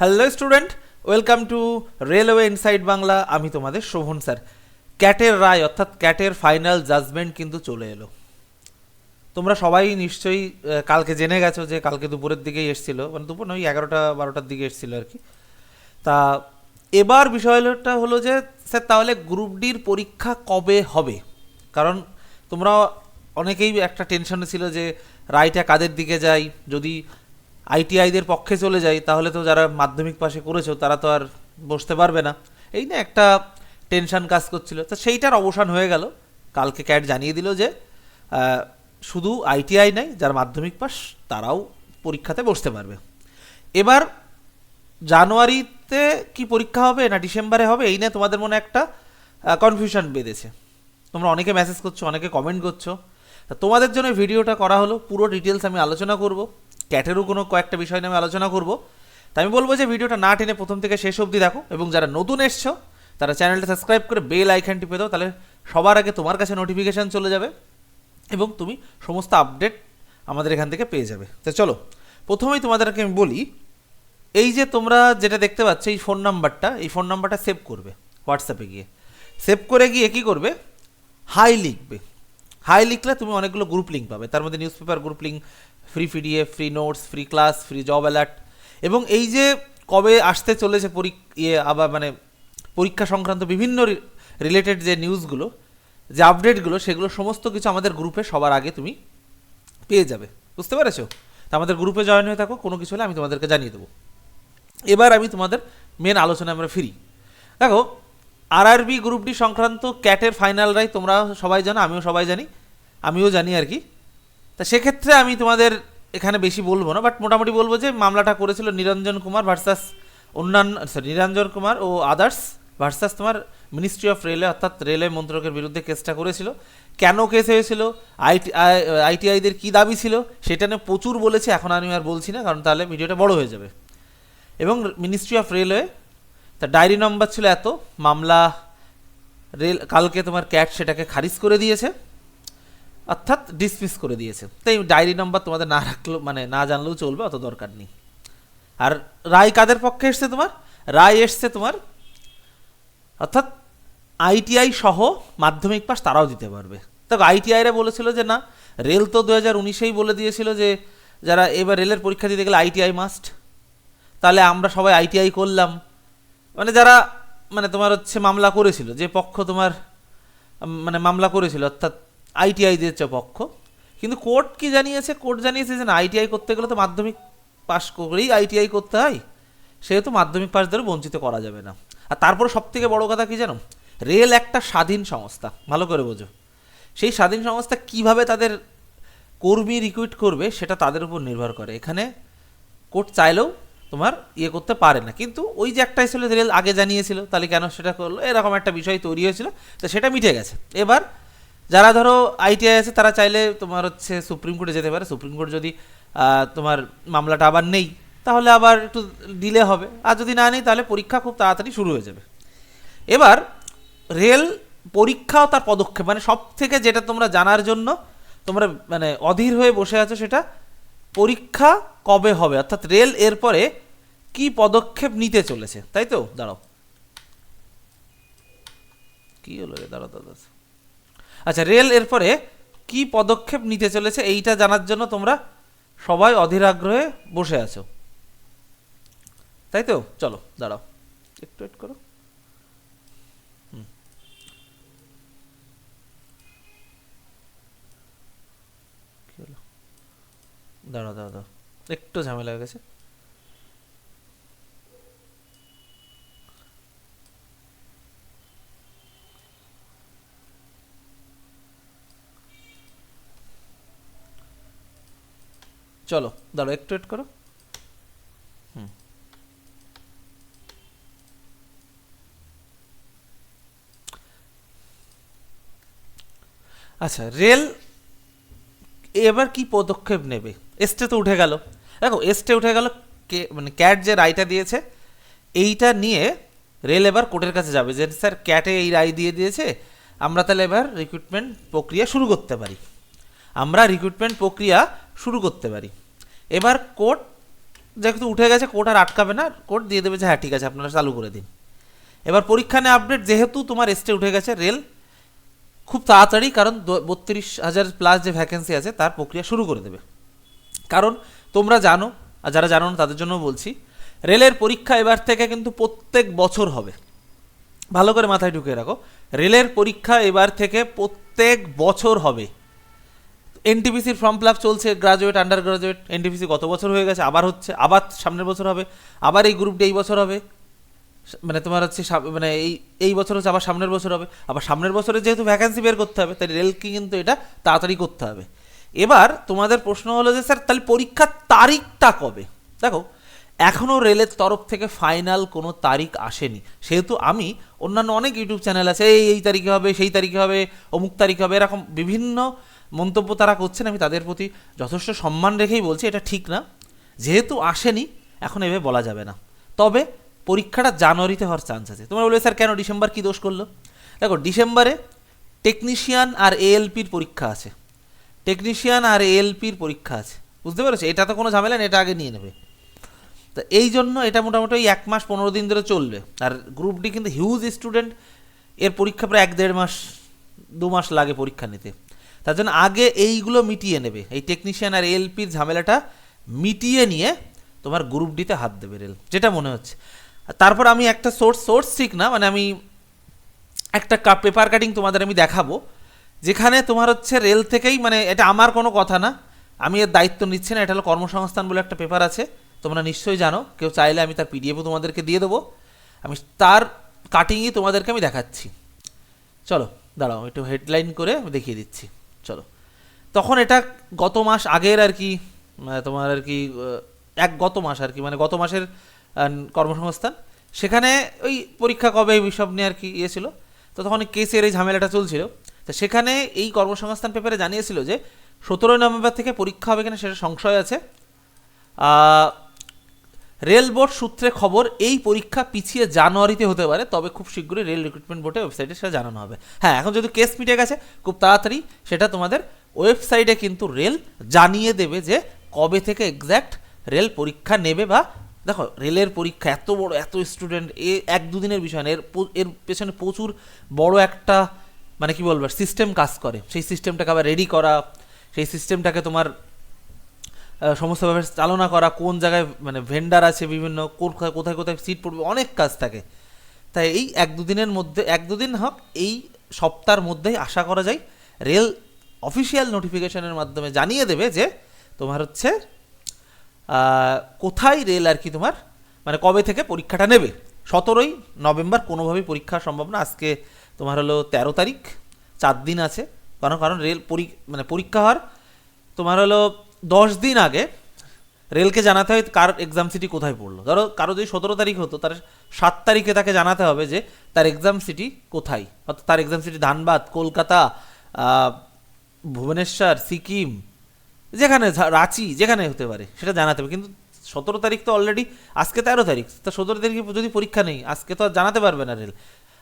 Hello student welcome to railway inside Bangla আমি তোমাদের Sovan sir. ক্যাটের রায়, অর্থাৎ ক্যাটের ফাইনাল জাজমেন্ট কিন্তু চলে এলো। তোমরা সবাই নিশ্চয়ই কালকে জেনে গেছো যে কালকে দুপুরের দিকেই এসছিল। মানে দুপুর নয়, এগারোটা, বারোটার দিকে এসছিল আর কি। তা এবার বিষয়টা হলো যে, স্যার, তাহলে গ্রুপ ডির পরীক্ষা কবে হবে? কারণ তোমরা অনেকেই একটা টেনশনে ছিল যে রায়টা কাদের দিকে যায় যদি আইটিআইদের পক্ষে চলে যায় তাহলে তো যারা মাধ্যমিক পাশে করেছ, তারা তো আর বসতে পারবে না। এই না একটা টেনশন কাজ করছিল। তো সেইটার অবসান হয়ে গেল। কালকে ক্যাট জানিয়ে দিল যে শুধু আইটিআই নাই, যারা মাধ্যমিক পাস তারাও পরীক্ষাতে বসতে পারবে। এবার জানুয়ারিতে কি পরীক্ষা হবে না ডিসেম্বরে হবে, এই নিয়ে তোমাদের মনে একটা কনফিউশন বেঁধেছে। তোমরা অনেকে মেসেজ করছ, অনেকে কমেন্ট করছ। তা তোমাদের জন্য ভিডিওটা করা হলো। পুরো ডিটেলস আমি আলোচনা করব। ক্যাটেরও কোনো কয়েকটা বিষয় নিয়ে আমি আলোচনা করব। তাই আমি বলব যে ভিডিওটা না টেনে প্রথম থেকে শেষ অবধি দেখো এবং যারা নতুন এসছো, তারা চ্যানেলটা সাবস্ক্রাইব করে বেল আইকন টিপে দাও, তাহলে সবার আগে তোমার কাছে নোটিফিকেশান চলে যাবে এবং তুমি সমস্ত আপডেট আমাদের এখান থেকে পেয়ে যাবে। তো চলো, প্রথমেই তোমাদেরকে আমি বলি, এই যে তোমরা যেটা দেখতে পাচ্ছ, এই ফোন নাম্বারটা এই ফোন নাম্বারটা সেভ করবে হোয়াটসঅ্যাপে গিয়ে। সেভ করে গিয়ে কী করবে? হাই লিখবে। হাই লিখলে তুমি অনেকগুলো গ্রুপ লিঙ্ক পাবে। তার মধ্যে newspaper group link free PDF free notes free class free job alert এবং এই যে কবে আসতে চলেছে ইয়ে আবার মানে পরীক্ষা সংক্রান্ত বিভিন্ন রিলেটেড যে নিউজগুলো যে আপডেটগুলো সেগুলো সমস্ত কিছু আমাদের গ্রুপে সবার আগে তুমি পেয়ে যাবে। বুঝতে পেরেছ? তা আমাদের গ্রুপে জয়েন হয়ে থাকো, কোনো কিছু হলে আমি তোমাদেরকে জানিয়ে দেবো। এবার আমি তোমাদের মেন আলোচনা আমরা ফিরি। দেখো আরআরবি গ্রুপ ডি সংক্রান্ত ক্যাটের ফাইনাল রায় তোমরা সবাই জানো, আমিও সবাই জানি, আমিও জানি আর কি। তা সেক্ষেত্রে আমি তোমাদের এখানে বেশি বলব না বাট মোটামুটি বলব যে মামলাটা করেছিল নিরঞ্জন কুমার ভার্সাস অন্যান্য সরি নিরঞ্জন কুমার ও আদার্স ভার্সাস তোমার মিনিস্ট্রি অফ রেলওয়ে অর্থাৎ রেলওয়ে মন্ত্রকের বিরুদ্ধে কেসটা করেছিল। কেন কেস হয়েছিল? আইটি আইটিআইদের কী দাবি ছিল? সেটা নিয়ে প্রচুর বলেছি, এখন আমি আর বলছি না, কারণ তাহলে ভিডিওটা বড় হয়ে যাবে। এবং মিনিস্ট্রি অফ রেলওয়ে তা ডায়েরি নম্বর ছিল এত, মামলা রেল, কালকে তোমার ক্যাট সেটাকে খারিজ করে দিয়েছে, অর্থাৎ ডিসমিস করে দিয়েছে। তাই ডায়েরি নম্বর তোমাদের না রাখলেও মানে না জানলেও চলবে, অত দরকার নেই। আর রায় কাদের পক্ষে এসছে তোমার? রায় এসছে তোমার, অর্থাৎ আইটিআই সহ মাধ্যমিক পাস তারাও দিতে পারবে। দেখো আইটিআইরা বলেছিল যে না, রেল তো দু হাজার উনিশেই বলে দিয়েছিল যে, যারা এবার রেলের পরীক্ষা দিতে গেলে আইটিআই মাস্ট তাহলে আমরা সবাই আইটিআই করলাম। মানে যারা মানে তোমার হচ্ছে মামলা করেছিল, যে পক্ষ তোমার মানে মামলা করেছিল, অর্থাৎ আইটিআই দিয়েছে পক্ষ, কিন্তু কোর্ট কি জানিয়েছে? কোর্ট জানিয়েছে যে না আইটিআই করতে গেলে তো মাধ্যমিক পাশ করেই আইটিআই করতে হয়, সেহেতু মাধ্যমিক পাশ ধরে বঞ্চিত করা যাবে না। আর তারপর সব থেকে বড় কথা কি জানো? রেল একটা স্বাধীন সংস্থা, ভালো করে বোঝো। সেই স্বাধীন সংস্থা কীভাবে তাদের কর্মী রিক্রুইট করবে, সেটা তাদের উপর নির্ভর করে। এখানে কোর্ট চাইলেও তোমার ইয়ে করতে পারে না। কিন্তু ওই যে একটাই ছিল, রেল আগে জানিয়েছিল, তাহলে কেন সেটা করল? এরকম একটা বিষয় তৈরি হয়েছিল, তো সেটা মিটে গেছে। এবার যারা ধরো আইটিআই আছে, তারা চাইলে তোমার হচ্ছে সুপ্রিম কোর্টে যেতে পারে। সুপ্রিম কোর্ট যদি তোমার মামলাটা আবার নেই, তাহলে আবার একটু ডিলে হবে। আর যদি না নেই, তাহলে পরীক্ষা খুব তাড়াতাড়ি শুরু হয়ে যাবে। এবার রেল পরীক্ষাও তার পদক্ষেপ মানে সব থেকে যেটা তোমরা জানার জন্য, তোমরা মানে অধীর হয়ে বসে আছো সেটা পরীক্ষা কবে হবে? অর্থাৎ রেল এরপরে কি পদক্ষেপ নিতে চলেছে? তাই তো? দাঁড়াও। কি হলো রে? দাঁড়াও দাদা আচ্ছা রেল এরপরে কি পদক্ষেপ নিতে চলেছে এইটা জানার জন্য তোমরা সবাই অধীর আগ্রহে বসে আছো। তাই তো? চলো, দাঁড়াও। একটু ওয়েট করো হুম। কি হলো? দাঁড়াও দাঁড়াও দাঁড়াও। একটু ঝামেলা হয়ে গেছে। চলো দাঁড়াও একটু ওয়েট করো। আচ্ছা রেল এবার কি পদক্ষেপ নেবে? এসটে তো উঠে গেল। দেখো, এসটে উঠে গেল, কে মানে ক্যাট যে রায়টা দিয়েছে, এইটা নিয়ে রেল এবার কোর্টের কাছে যাবে। যে স্যার ক্যাটে এই রায় দিয়ে দিয়েছে, আমরা তাহলে এবার রিক্রুটমেন্ট প্রক্রিয়া শুরু করতে পারি। আমরা রিক্রুটমেন্ট প্রক্রিয়া শুরু করতে পারি। এবার কোর্ট যেহেতু উঠে গেছে কোর্ট আর আটকাবে না কোর্ট দিয়ে দেবে যে হ্যাঁ ঠিক আছে, আপনারা চালু করে দিন। এবার পরীক্ষা নিয়ে আপডেট যেহেতু তোমার এসটে উঠে গেছে রেল খুব তাড়াতাড়ি, কারণ বত্রিশ হাজার প্লাস যে ভ্যাকেন্সি আছে, তার প্রক্রিয়া শুরু করে দেবে। কারণ তোমরা জানো, আর যারা জানো না, তাদের জন্য বলছি, রেলের পরীক্ষা এবার থেকে কিন্তু প্রত্যেক বছর হবে। ভালো করে মাথায় ঢুকিয়ে রাখো, রেলের পরীক্ষা এবার থেকে প্রত্যেক বছর হবে। এনটিপিসির ফর্ম ফিল চলছে গ্রাজুয়েট আন্ডার গ্রাজুয়েট এনটিপিসি গত বছর হয়ে গেছে, আবার হচ্ছে, আবার সামনের বছর হবে, আবার এই গ্রুপটি এই বছর হবে। মানে তোমার হচ্ছে মানে এই এই বছর হচ্ছে আবার সামনের বছর হবে। আবার সামনের বছরে যেহেতু ভ্যাকেন্সি বের করতে হবে, তাই রেলকে কিন্তু এটা তাড়াতাড়ি করতে হবে। এবার তোমাদের প্রশ্ন হলো যে, স্যার, তাহলে পরীক্ষার তারিখটা কবে? দেখো এখনও রেলের তরফ থেকে ফাইনাল কোনো তারিখ আসেনি। সেহেতু আমি অন্যান্য অনেক ইউটিউব চ্যানেল আছে, এই এই তারিখে হবে, সেই তারিখে হবে, অমুক তারিখে হবে, এরকম বিভিন্ন মন্তব্য তারা করছেন। আমি তাদের প্রতি যথেষ্ট সম্মান রেখেই বলছি, এটা ঠিক না। যেহেতু আসেনি, এখন এভাবে বলা যাবে না। তবে পরীক্ষাটা জানুয়ারিতে হওয়ার চান্স আছে। তোমরা বলবে, স্যার, কেন ডিসেম্বর কী দোষ করল? দেখো, ডিসেম্বরে টেকনিশিয়ান আর এএলপির পরীক্ষা আছে। টেকনিশিয়ান আর এএলপির পরীক্ষা আছে। বুঝতে পেরেছ? এটা তো কোনো ঝামেলা নেই, এটা আগে নিয়ে নেবে। তো এই জন্য এটা মোটামুটি ওই এক মাস, পনেরো দিন ধরে চলবে। আর গ্রুপ ডি কিন্তু হিউজ স্টুডেন্ট এর পরীক্ষা প্রায় এক দেড় মাস, দু মাস লাগে পরীক্ষা নিতে। তার জন্য আগে এইগুলো মিটিয়ে নেবে। এই টেকনিশিয়ান আর এলপির ঝামেলাটা মিটিয়ে নিয়ে তোমার গ্রুপ ডিতে হাত দেবে রেল। যেটা মনে হচ্ছে। তারপর আমি একটা সোর্স সোর্স ঠিক না মানে আমি একটা পেপার কাটিং তোমাদের আমি দেখাবো, যেখানে তোমার হচ্ছে রেল থেকেই মানে এটা আমার কোনো কথা না, আমি এর দায়িত্ব নিচ্ছি না, এটা হলো কর্মসংস্থান বলে একটা পেপার আছে, তোমরা নিশ্চয়ই জানো, কেউ চাইলে আমি তার পিডিএফও তোমাদেরকে দিয়ে দেবো, আমি তার কাটিংই তোমাদেরকে আমি দেখাচ্ছি। চলো, দাঁড়াও, একটু হেডলাইন করে আমি দেখিয়ে দিচ্ছি, চলো। তখন এটা গত মাস আগের আর কি তোমার আর কি এক গত মাস আর কি মানে গত মাসের কর্মসংস্থান। সেখানে ওই পরীক্ষা কবে এই সব নিয়ে আর কি ইয়ে ছিল। তো তখন কেসের এই ঝামেলাটা চলছিল। তো সেখানে এই কর্মসংস্থান পেপারে জানিয়েছিল যে, সতেরোই নভেম্বর থেকে পরীক্ষা হবে কিনা সেটা সংশয় আছে। রেল বোর্ড সূত্রে খবর, এই পরীক্ষা পিছিয়ে জানুয়ারিতে হতে পারে। তবে খুব শীঘ্রই রেল রিক্রুটমেন্ট বোর্ডে ওয়েবসাইটে সেটা জানানো হবে। হ্যাঁ এখন যদি কেস মিটে গেছে, খুব তাড়াতাড়ি সেটা তোমাদের ওয়েবসাইটে কিন্তু রেল জানিয়ে দেবে যে কবে থেকে এক্স্যাক্ট রেল পরীক্ষা নেবে বা দেখো, রেলের পরীক্ষা এত বড়, এত স্টুডেন্ট এ এক দুদিনের বিষয় এর এর পেছনে প্রচুর বড় একটা মানে কি বলব সিস্টেম কাজ করে। সেই সিস্টেমটাকে আবার রেডি করা, সেই সিস্টেমটাকে তোমার সমস্তভাবে চালনা করা, কোন জায়গায় মানে ভেন্ডার আছে বিভিন্ন কোথায় কোথায় কোথায় সিট পড়বে, অনেক কাজ থাকে। তাই এই এক দুদিনের মধ্যে, এক দুদিন হোক, এই সপ্তাহের মধ্যেই আশা করা যায়, রেল অফিসিয়াল নোটিফিকেশনের মাধ্যমে জানিয়ে দেবে যে তোমার হচ্ছে কোথায় রেল আর কি তোমার? মানে কবে থেকে পরীক্ষাটা নেবে? সতেরোই নভেম্বর কোনোভাবেই পরীক্ষা সম্ভব না। আজকে তোমার হলো তেরো তারিখ, চার দিন আছে। কারণ কারণ রেল পরী মানে পরীক্ষা হওয়ার তোমার হলো দশ দিন আগে রেলকে জানাতে হয় কার এক্সাম সিটি কোথায় পড়ল। ধরো, কারও যদি সতেরো তারিখ হতো, তার সাত তারিখে তাকে জানাতে হবে যে তার এক্সাম সিটি কোথায়। অর্থাৎ তার এক্সাম সিটি ধানবাদ, কলকাতা ভুবনেশ্বর, সিকিম যেখানে রাঁচি, যেখানে হতে পারে, সেটা জানাতে হবে। কিন্তু সতেরো তারিখ তো অলরেডি আজকে তেরো তারিখ, তা সতেরো তারিখে যদি পরীক্ষা নেই, আজকে তো আর জানাতে পারবে না রেল।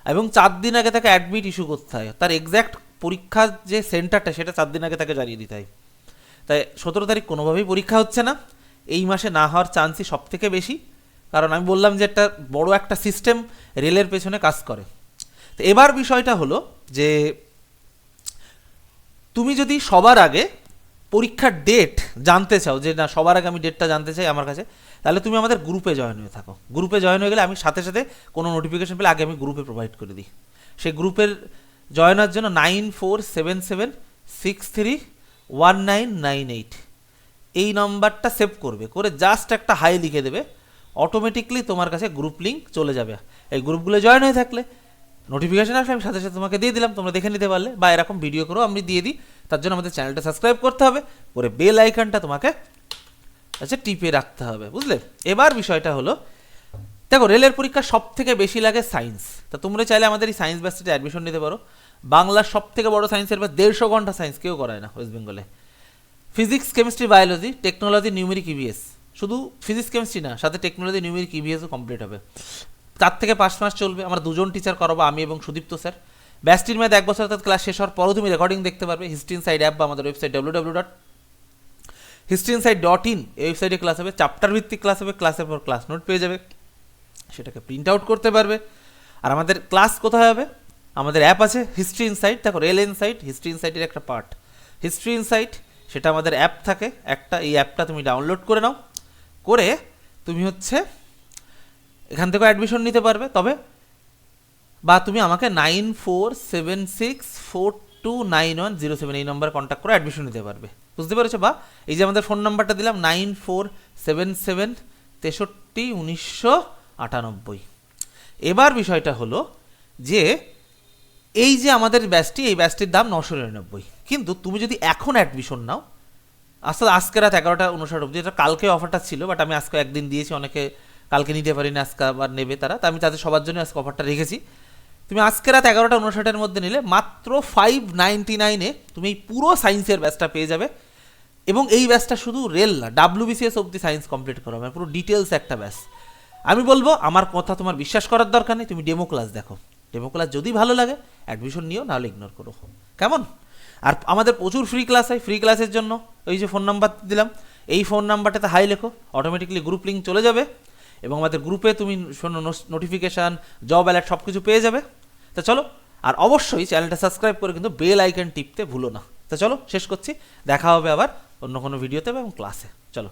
এবং চার দিন আগে তাকে অ্যাডমিট ইস্যু করতে হয়। তার এক্স্যাক্ট পরীক্ষার যে সেন্টারটা সেটা চার দিন আগে তাকে জানিয়ে দিতে হয়। তাই সতেরো তারিখ কোনোভাবেই পরীক্ষা হচ্ছে না। এই মাসে না হওয়ার চান্সই সব থেকে বেশি। কারণ আমি বললাম যে একটা বড় একটা সিস্টেম রেলের পেছনে কাজ করে। তো এবার বিষয়টা হলো যে, তুমি যদি সবার আগে পরীক্ষার ডেট জানতে চাও, যে না, সবার আগে আমি ডেটটা জানতে চাই আমার কাছে, তাহলে তুমি আমাদের গ্রুপে জয়েন হয়ে থাকো। গ্রুপে জয়েন হয়ে গেলে আমি সাথে সাথে কোনো নোটিফিকেশন পেলে আগে আমি গ্রুপে প্রোভাইড করে দিই। সেই গ্রুপের জয়েন হওয়ার জন্য nine four seven seven six three one nine nine eight এই নম্বরটা সেভ করবে, করে জাস্ট একটা হাই লিখে দেবে অটোমেটিকলি তোমার কাছে গ্রুপ লিঙ্ক চলে যাবে। এই গ্রুপগুলো জয়েন হয়ে থাকলে নোটিফিকেশান আসলে আমি সাথে সাথে তোমাকে দিয়ে দিলাম, তোমরা দেখে নিতে পারলে, বা এরকম ভিডিও করেও আমি দিয়ে দিই। তার জন্য আমাদের চ্যানেলটা সাবস্ক্রাইব করতে হবে। করে বেল আইকনটা তোমাকে আচ্ছা টিপে রাখতে হবে, বুঝলে? এবার বিষয়টা হলো, দেখো, রেলের পরীক্ষা সব থেকে বেশি লাগে সায়েন্স তা তোমরা চাইলে আমাদের এই সায়েন্স ব্যাচটিতে অ্যাডমিশন নিতে পারো। বাংলার সব থেকে বড় সায়েন্সের ব্যাচ দেড়শো ঘণ্টা সায়েন্স কেউ করায় না ওয়েস্ট বেঙ্গলে physics chemistry biology technology numeric EVS শুধু ফিজিক্স কেমিস্ট্রি না, সাথে টেকনোলজি নিউমেরিক ইভিএসও কমপ্লিট হবে। তার থেকে পাঁচ মাস চলবে? আমরা দুজন টিচার করাবো, আমি এবং সুদীপ্ত স্যার ব্যাচটির মেয়াদ এক বছর অর্থাৎ ক্লাস শেষ হওয়ার পরও তুমি রেকর্ডিং দেখতে পারবে হিস্ট্রিন সাইড অ্যাপ বা আমাদের website W W dot history insight dot in এই ওয়েবসাইটে ক্লাস হবে চ্যাপ্টার ভিত্তিক ক্লাস হবে ক্লাসের পর ক্লাস নোট পেয়ে যাবে, সেটাকে প্রিন্ট আউট করতে পারবে। আর আমাদের ক্লাস কোথায় হবে? আমাদের অ্যাপ আছে হিস্ট্রি ইনসাইট দেখো রেল ইনসাইট হিস্ট্রি ইনসাইটের একটা পার্ট হিস্ট্রি ইনসাইট সেটা আমাদের অ্যাপ থাকে, একটা, এই অ্যাপটা তুমি ডাউনলোড করে নাও, করে তুমি হচ্ছে এখান থেকেও অ্যাডমিশন নিতে পারবে, তবে বা তুমি আমাকে nine four seven six four two nine one zero seven এই নম্বরে কন্ট্যাক্ট করে অ্যাডমিশন নিতে পারবে। বুঝতে পেরেছ বা? এই যে আমাদের ফোন নাম্বারটা দিলাম, নাইন ফোর সেভেন সেভেন তেষট্টি উনিশশো আটানব্বই। এবার বিষয়টা হলো যে, এই যে আমাদের ব্যাচটি এই ব্যাচটির দাম নশো নিরানব্বই। কিন্তু তুমি যদি এখন অ্যাডমিশন নাও আসলে আজকে রাত এগারোটা উনষাট অব্দি এটা কালকে অফারটা ছিল বাট আমি আজকে একদিন দিয়েছি, অনেকে কালকে নিতে পারিনি, আজকে আবার নেবে তারা। তা আমি তাদের সবার জন্য আজকে অফারটা রেখেছি। তুমি আজকে রাত এগারোটা উনষাটের মধ্যে নিলে মাত্র ফাইভ নাইনটি নাইনে তুমি এই পুরো সায়েন্সের ব্যাচটা পেয়ে যাবে। এবং এই ব্যাচটা শুধু রেল না ডাব্লিউবিসিএস অব্দি সায়েন্স কমপ্লিট করা হবে পুরো ডিটেলস একটা ব্যাচ আমি বলব, আমার কথা তোমার বিশ্বাস করার দরকার নেই, তুমি ডেমো ক্লাস দেখো। ডেমো ক্লাস যদি ভালো লাগে অ্যাডমিশন নিও, নাহলে ইগনোর করো। কেমন? আর আমাদের প্রচুর ফ্রি ক্লাস হয় ফ্রি ক্লাসের জন্য। ওই যে ফোন নাম্বার দিলাম, এই ফোন নাম্বারটাতে হাই লেখো অটোমেটিকলি গ্রুপ লিঙ্ক চলে যাবে। এবং আমাদের গ্রুপে তুমি শোনো নোটিফিকেশান জব অ্যালার্ট সব কিছু পেয়ে যাবে। তা চলো, আর অবশ্যই চ্যানেলটা সাবস্ক্রাইব করে কিন্তু বেল আইকন টিপতে ভুলো না। তা চলো, শেষ করছি। দেখা হবে আবার অন্য কোনো ভিডিওতে এবং ক্লাসে। চলো।